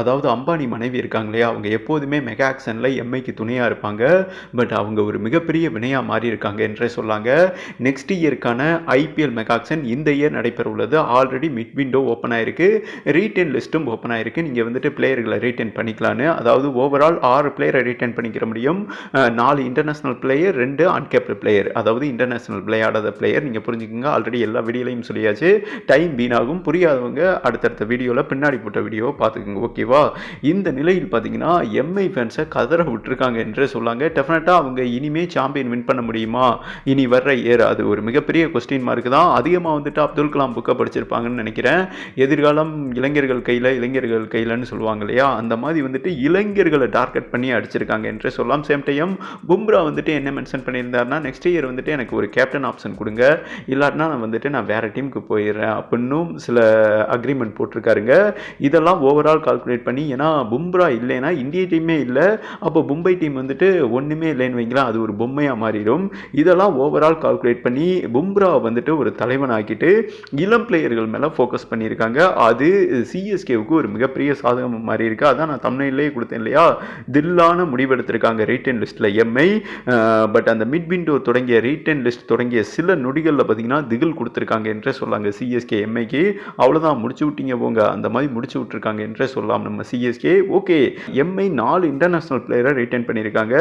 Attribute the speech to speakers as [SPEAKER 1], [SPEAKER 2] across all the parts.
[SPEAKER 1] அதாவது அம்பானி மனைவி இருக்காங்க இல்லையா? அவங்க எப்போதுமே மெகா ஆக்ஷனில் எம்ஐக்கு துணையாக இருப்பாங்க. பட் அவங்க ஒரு மிகப்பெரிய வினையாக மாறி இருக்காங்க என்றே சொல்லாங்க. நெக்ஸ்ட் இயருக்கான ஐபிஎல் மெகா ஆக்ஷன் இந்த இயர் நடைபெற உள்ளது. ஆல்ரெடி மிட் விண்டோ ஓப்பன் ஆயிருக்கு. ரீட்டைன் லிஸ்ட்டும் ஓப்பன் ஆயிருக்கு. நீங்கள் வந்துட்டு பிளேயர்களை ரீட்டைன் பண்ணிக்கலான்னு. அதாவது ஓவரால் ஆறு பிளேயரை ரீட்டைன் பண்ணிக்கிற முடியும். நாலு இன்டர்நேஷனல் பிளேயர் ரெண்டு அன்கேப்டு பிளேயர் அதாவது இன்டர்நேஷனல் விளையாடாத பிளேயர் நீங்கள் புரிஞ்சுக்கோங்க. ஆல்ரெடி எல்லா வீடியோலையும் சொல்லியாச்சு. டைம் வீணாகும். புரியாதவங்க அடுத்தடுத்த வீடியோவில் பின்னாடி போட்ட வீடியோவை பார்த்துக்கோங்க. ஓகேவா? இந்த நிலையில் பார்த்தீங்கன்னா எம்ஐ ஃபேன்ஸை கதற விட்டுருக்காங்க என்றே சொல்லாங்க. டெஃபினட்டாக அவங்க இனிமே சாம்பியன் வின் பண்ண முடியுமா? இனி வர்ற இயர் அது ஒரு மிகப்பெரிய கொஸ்டின் மார்க் தான். அதிகமாக வந்துட்டு அப்துல் கலாம் புக்கை படிச்சிருப்பாங்கன்னு நினைக்கிறேன். எதிர்காலம் இளைஞர்கள் கையில் இளைஞர்கள் கையிலன்னு சொல்லுவாங்க இல்லையா? அந்த மாதிரி வந்துட்டு இளைஞர்களை டார்கெட் பண்ணி அடிச்சிருக்காங்க என்றே சொல்லலாம். சேம் டைம் பும்ரா வந்துட்டு என்ன மென்ஷன் பண்ணியிருந்தாருன்னா நெக்ஸ்ட் இயர் வந்துட்டு எனக்கு ஒரு கேப்டன் ஆப்ஷன் கொடுங்க. இல்லாட்டினா நான் வந்துட்டு நான் வேறு டீமுக்கு போயிடுறேன். அப்படின்னும் சில அக்ரிமெண்ட் போட்டிருக்காருங்க. இதெல்லாம் ஓவரால் கால்குலேட் பண்ணி ஏன்னா பும்ரா இல்லைன்னா இந்திய டீமே இல்லை. அப்போ மும்பை டீம் வந்துட்டு ஒன்றுமே இல்லைன்னு வைங்களேன் அது ஒரு பொம்மையாக மாறிடும். இதெல்லாம் ஓவரால் கால்குலேட் பண்ணி பும்ரா வந்துட்டு ஒரு தலைவனாக்கிட்டு இளம் பிளேயர்கள் மேலே ஃபோக்கஸ் பண்ணியிருக்காங்க. அது சிஎஸ்கேவுக்கு ஒரு மிகப்பெரிய சாதகம் மாறி இருக்குது அதான் நான் தமிழ்லேயே கொடுத்தேன் இல்லையா? தில்லான முடிவெடுத்திருக்காங்க ரீட்டன் லிஸ்ட்டில் எம்ஐ பட் அந்த மிட் விண்டோ தொடங்கிய ரீட்டன் லிஸ்ட் தொடங்கிய சில நொடிகளில் பார்த்தீங்கன்னா திகில் கொடுத்துருக்காங்க என்றே சொல்லாங்க சிஎஸ்கே எம்ஐக்கு அவ்வளோதான் முடிச்சு விட்டீங்க போங்க. அந்த மாதிரி முடிச்சு விட்ருக்காங்க என்றே சொல்லலாம் நம்ம சிஎஸ்கே ஓகே எம்ஐ நாலு இன்டர்நேஷனல் பிளேயரை ரிட்டர்ன் பண்ணியிருக்காங்க.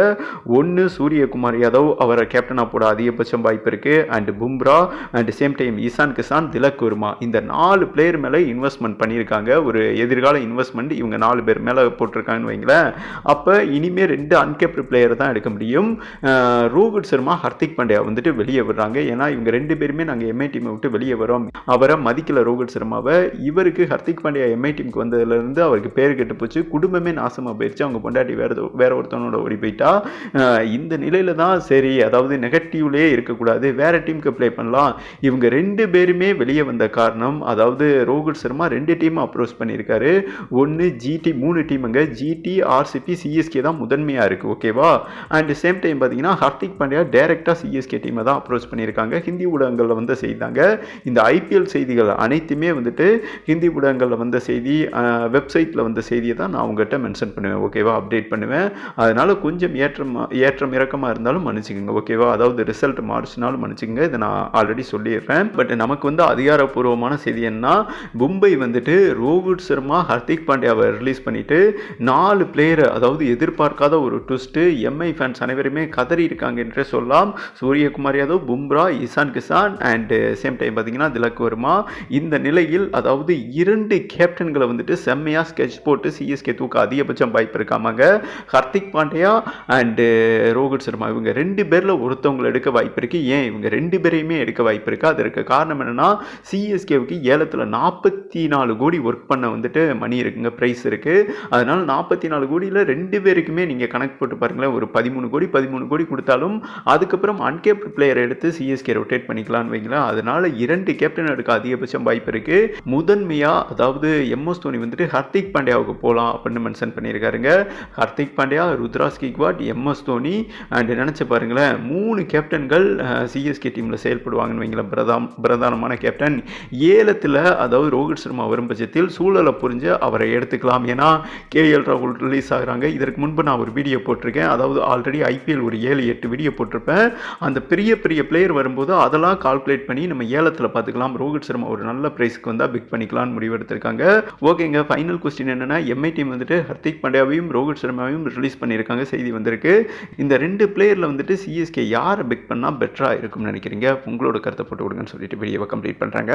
[SPEAKER 1] ஒன்று சூரியகுமார் யாதவ் அவரை கேப்டனாக போட அதிகபட்சம் வாய்ப்பு இருக்குது and Bumrah and same time Ishan Kishan Tilak Varma இந்த நாலு பிளேயர் மேலே இன்வெஸ்ட்மெண்ட் பண்ணியிருக்காங்க. ஒரு எதிர்கால இன்வெஸ்ட்மெண்ட் இவங்க நாலு பேர் மேலே போட்டிருக்காங்கன்னு வைங்களேன். அப்போ இனிமேல் ரெண்டு அன்கேப்டு பிளேயர் தான் எடுக்க முடியும். ரோஹித் சர்மா ஹர்திக் பாண்டியா வந்துட்டு வெளியே விடுறாங்க ஏன்னா இவங்க ரெண்டு பேருமே நாங்கள் எம்ஐ டீமை விட்டு வெளியே வரோம் அவரை மதிக்கல ரோஹித் சர்மாவை. இவருக்கு ஹர்திக் பாண்டியா எம்ஐ டீமுக்கு வந்ததுலேருந்து அவர் அவருக்கு பேர் கெட்டு போச்சு. குடும்பமே நாசமாக போயிடுச்சு அவங்க பொண்டாட்டி வேற வேற ஒருத்தவனோட ஓடி போயிட்டா. இந்த நிலையில தான் சரி அதாவது நெகட்டிவ்லேயே இருக்கக்கூடாது. வேற டீமுக்கு ப்ளே பண்ணலாம். இவங்க ரெண்டு பேருமே வெளியே வந்த காரணம் அதாவது ரோஹித் சர்மா ரெண்டு டீம் அப்ரோச் பண்ணியிருக்காரு. ஒன்று ஜிடி மூணு டீமுங்க ஜிடி ஆர்சிபி சிஎஸ்கே தான் முதன்மையாக இருக்குது ஓகேவா அண்ட் சேம் டைம் பார்த்தீங்கன்னா ஹர்திக் பாண்டியா டைரெக்டாக சிஎஸ்கே டீமை தான் அப்ரோச் பண்ணியிருக்காங்க. ஹிந்தி ஊடகங்களில் வந்து செய்தாங்க இந்த ஐபிஎல் செய்திகள் அனைத்துமே வந்துட்டு ஹிந்தி ஊடகங்களில் வந்த செய்தி வெப்சைட் வீட்டில் வந்த செய்தியை தான் நான் உங்கள்கிட்ட மென்ஷன் பண்ணுவேன். ஓகேவா அப்டேட் பண்ணுவேன். அதனால் கொஞ்சம் ஏற்றம் ஏற்றம் இறக்கமாக இருந்தாலும் மன்னிச்சுக்கோங்க. ஓகேவா அதாவது ரிசல்ட் மாறிச்சினாலும் மன்னிச்சுக்கோங்க. இதை நான் ஆல்ரெடி சொல்லிடுறேன். பட் நமக்கு வந்து அதிகாரப்பூர்வமான செய்தி என்ன மும்பை வந்துட்டு ரோஹித் சர்மா ஹர்திக் பாண்டியாவை ரிலீஸ் பண்ணிட்டு நாலு பிளேயரை அதாவது எதிர்பார்க்காத ஒரு ட்விஸ்ட்டு எம்ஐ ஃபேன்ஸ் அனைவருமே கதறி இருக்காங்க என்றே சொல்லலாம். Suryakumar Yadav Bumrah Ishan Kishan and same time பார்த்தீங்கன்னா திலக் வர்மா. இந்த நிலையில் அதாவது இரண்டு கேப்டன்களை வந்துட்டு செம்மையாக ஸ்கெட்ச் போட்டு சிஎஸ்கே தூக்க அதிகபட்சம் வாய்ப்பு இருக்காமாங்க. ஹர்திக் பாண்டியா அண்டு uh, ரோஹித் சர்மா இவங்க ரெண்டு பேரில் ஒருத்தவங்களை எடுக்க வாய்ப்பு இருக்குது ஏன்? இவங்க ரெண்டு பேரையுமே எடுக்க வாய்ப்பு இருக்குது அதற்கு காரணம் என்னென்னா சிஎஸ்கேவுக்கு ஏலத்தில் நாற்பத்தி நாலு கோடி ஒர்க் பண்ண வந்துட்டு மணி இருக்குங்க ப்ரைஸ் இருக்குது அதனால் நாற்பத்தி நாலு கோடியில் ரெண்டு பேருக்குமே நீங்கள் கணக்கு போட்டு பாருங்களேன் ஒரு பதிமூணு கோடி பதிமூணு கோடி கொடுத்தாலும் அதுக்கப்புறம் அன்கேப்ட் பிளேயரை எடுத்து சிஎஸ்கே ரொட்டேட் பண்ணிக்கலாம்னு வைங்களேன். அதனால் இரண்டு கேப்டன் எடுக்க அதிகபட்சம் வாய்ப்பு இருக்குது முதன்மையாக அதாவது எம்எஸ் தோனி வந்துட்டு ஹர்திக் பாண்டியாவுக்கு போகலாம் அப்படின்னு மென்ஷன் பண்ணியிருக்காருங்க. ஹர்திக் பாண்டியா ருத்ராஸ் கிக்வாட் எம்எஸ் தோனி அண்ட் நினச்சி பாருங்களேன் மூணு கேப்டன்கள் சிஎஸ்கே டீமில் செயல்படுவாங்கன்னு வைங்களேன் பிரதாம் பிரதானமான கேப்டன் ஏலத்தில் அதாவது ரோஹித் சர்மா வரும் பட்சத்தில் சூழலை புரிஞ்சு அவரை எடுத்துக்கலாம். ஏன்னா கேஎல் ராகுல் ரிலீஸ் ஆகுறாங்க. இதற்கு முன்பு நான் ஒரு வீடியோ போட்டிருக்கேன். அதாவது ஆல்ரெடி ஐபிஎல் ஒரு ஏழு எட்டு வீடியோ போட்டிருப்பேன். அந்த பெரிய பெரிய பிளேயர் வரும்போது அதெல்லாம் கால்குலேட் பண்ணி நம்ம ஏலத்தில் பார்த்துக்கலாம். ரோஹித் சர்மா ஒரு நல்ல ப்ரைஸ்க்கு வந்தால் பிக் பண்ணிக்கலாம்னு முடிவெடுத்திருக்காங்க. ஓகேங்க ஃபைனல் கொஸ்டின் என்னன்னா எம்ஐ டீம் வந்துட்டு ஹர்திக் பாண்டியாவையும் ரோஹித் சர்மாவையும் ரிலீஸ் பண்ணியிருக்காங்க. செய்தி வந்திருக்கு. இந்த ரெண்டு பிளேயரில் வந்துட்டு சிஎஸ்கே யாரை பிக் பண்ணால் பெட்டராக இருக்கும்னு நினைக்கிறீங்க? உங்களோட கருத்தை போட்டு கொடுங்கன்னு சொல்லிட்டு வீடியோவை கம்ப்ளீட் பண்ணுறாங்க